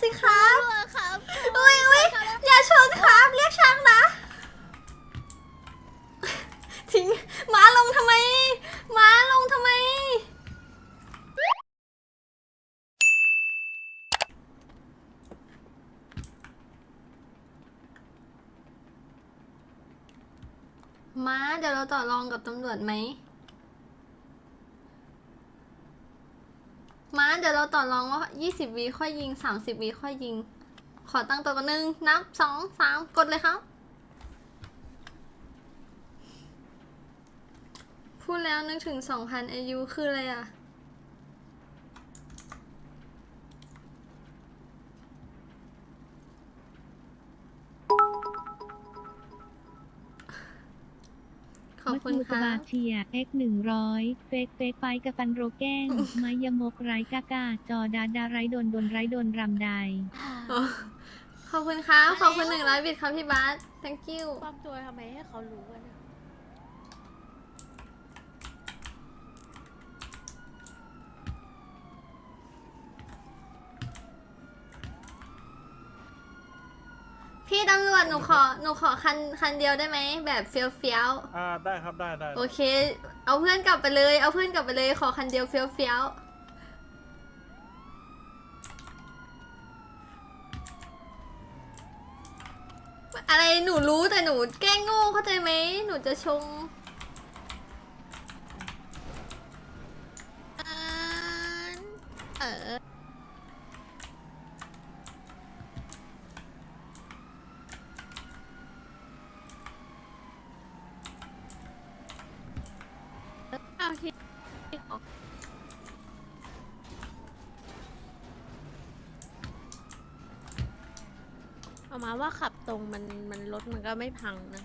สิครับครับอุ้ยอุ้ยอย่าชนครับเรียกช่างนะ ทิ้งหมาลงทำไมหมาลงทำไม ม้าเดี๋ยวเราต่อรองกับตำรวจไหม ม้า เดี๋ยวเราต่อรองว่า 20วิค่อยยิง 30วิค่อยยิง ขอตั้งตัวกันหนึ่งนับสองสามกดเลยครับ พูดแล้วนึกถึง 2,000อายุคืออะไรอะ คุณมัค่ะ บาเชีย X หนึ่งร้อยเฟกเฟกไฟกับฟันโรแกงมายมกไรกากาจอดาดาไรโดนโดนไรโดนรำใดอ๋อขอบคุณครับขอบคุณหนึ่งร้อยบิตครับพี่บาส thank you ปลอมตัวทำไมให้เขารู้กัน พี่ตำรวจหนูขอหนูขอคันคันเดียวได้ไหมแบบเฟี้ยวเฟี้ยวอ่าได้ครับได้ได้ๆโอเค เอาเพื่อนกลับไปเลย เอาเพื่อนกลับไปเลยขอคันเดียวเฟี้ยวเฟี้ยวๆอะไรหนูรู้แต่หนูแกล้งโง่เข้าใจไหมหนูจะชงอ่านเออ พี่เอามาว่าขับตรงมันมันรถมันก็ไม่พังนะ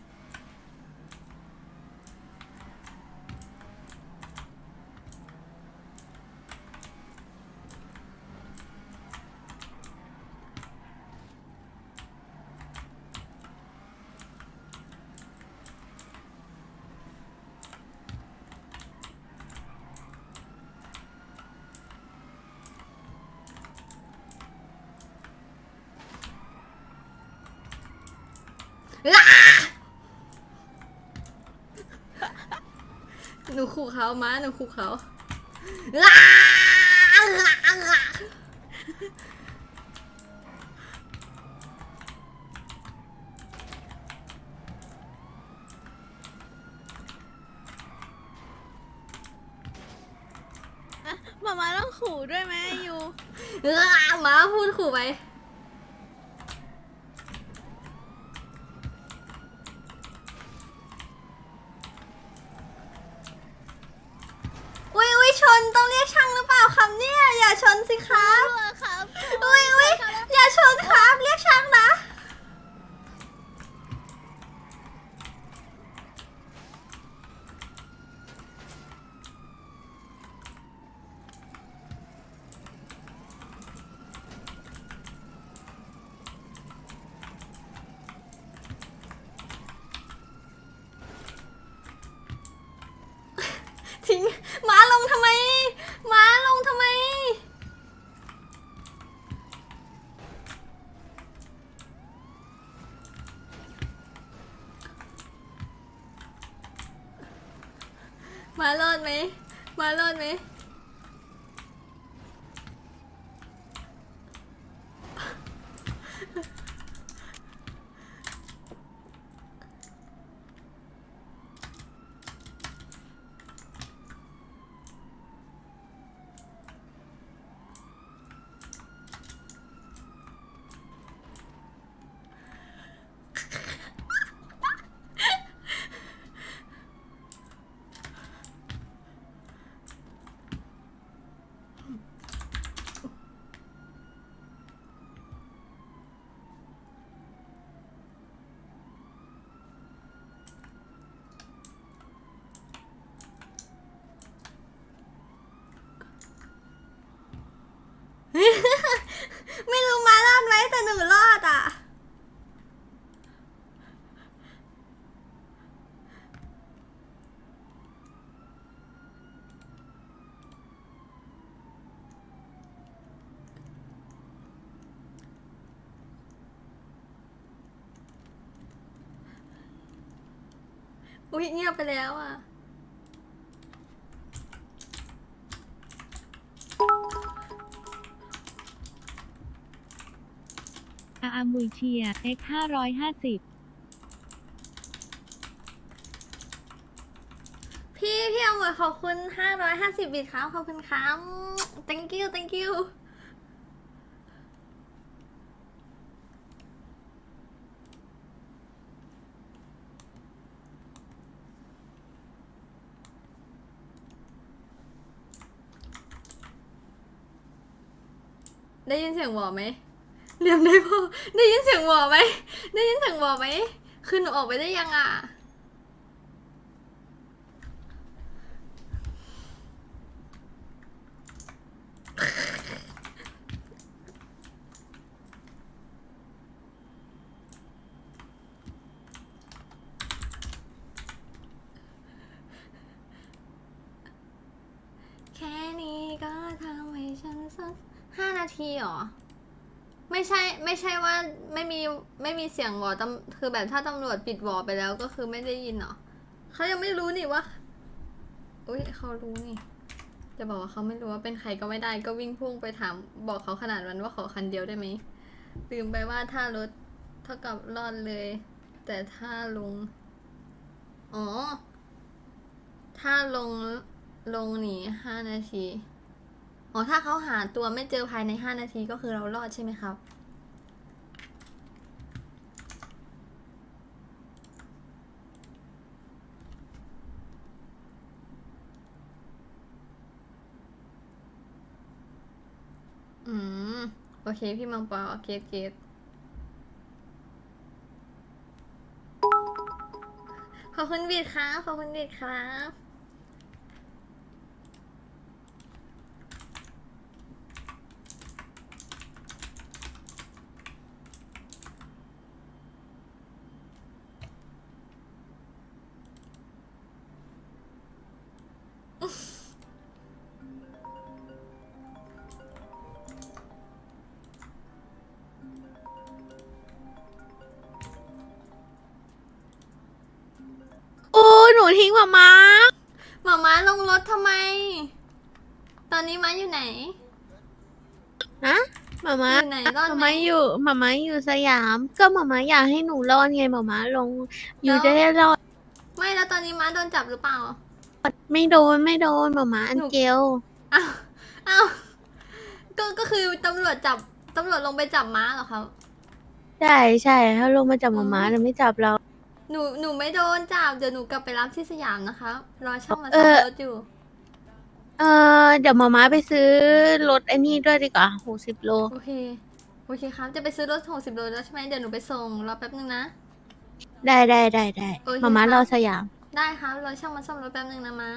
หนูขู่เขาม้าหนูขู่เขาอ้ามามาต้องขู่ด้วยไหมยูอ้าม้าพูดขู่ไป อุ้ยอุ้ยช นต้องเรียกช่างหรือเปล่าครับเนี่ย อย่าชนสิครับ ครับอุ้ยอุ้ยอย่าชนครับ เรียกช่างนะ ทิ้งหมาลงทำไมหมาลงทำไม มารอดไหมมารอดไหม อุ๊ยเงียบไปแล้วอะ อาอามุยเชีย x ห้าร้อยห้าสิบพี่พี่เอาหมดขอบคุณห้าร้อยห้าสิบบิตครับ ขอบคุณครับ thank you thank you ได้ยินเสียงหวอไหมเรียมได้พอได้ยินเสียงหวอไหมได้ยินเสียงหวอไหมคือหนูออกไปได้ยังอะแค่นี้ก็ทำให้ฉันสัก ห้านาทีเหรอ ไม่ใช่ไม่ใช่ว่าไม่มีไม่มีเสียงวอตำคือแบบถ้าตำรวจปิดวอไปแล้วก็คือไม่ได้ยินเหรอเขายังไม่รู้นี่ว่าอุ้ยเขารู้นี่ จะบอกว่าเขาไม่รู้ว่าเป็นใครก็ไม่ได้ ก็วิ่งพุ่งไปถามบอกเขาขนาดนั้นว่าขอคันเดียวได้ไหมลืมไปว่าถ้ารถเท่ากับรอดเลย แต่ถ้าลง อ๋อ ถ้าลงลงหนีห้านาที อ๋อถ้าเขาหาตัวไม่เจอภายในห้านาทีก็คือเรารอดใช่ไหมครับ อืม โอเค พี่มังปอเกตเกตขอบคุณบีดครับขอบคุณบีดครับ โอ้หนูทิ้งมามาหมาม้าลงรถทำไม ตอนนี้ม้าอยู่ไหนฮะมามาอยู่ไหนตอนมาไหนมาอยู่มามาอยู่สยาม ก็มามาอยากให้หนูรอดไงมามาลง อยู่จะได้รอดไม่แล้วตอนนี้ม้าโดนจับหรือเปล่า ไม่โดนไม่โดนมามาอันหนูเจลอ้าวอ้าวก็ ก็คือตำรวจจับ ตำรวจลงไปจับม้าเหรอครับ ใช่ใช่ถ้าลงมาจับมามาอ๋อแต่ไม่จับเรา หนูหนูไม่โดนจับเดี๋ยวหนูกลับไปรับที่สยามนะคะ รอช่างมาเอซ่อมอรถอยู่ เออเดี๋ยวมามาไปซื้อรถไอ้นี่ด้วยดีกว่าหกสิบโล โอเค โอเคครับ จะไปซื้อรถหกสิบโลแล้วใช่ไหมเดี๋ยวหนูไปส่งรอแป๊บนึงนะ ได้ได้ได้ได้โอเคมามาค่ะรอสยาม ได้ครับ รอช่างมาซ่อมรถแป๊บนึงนะม้า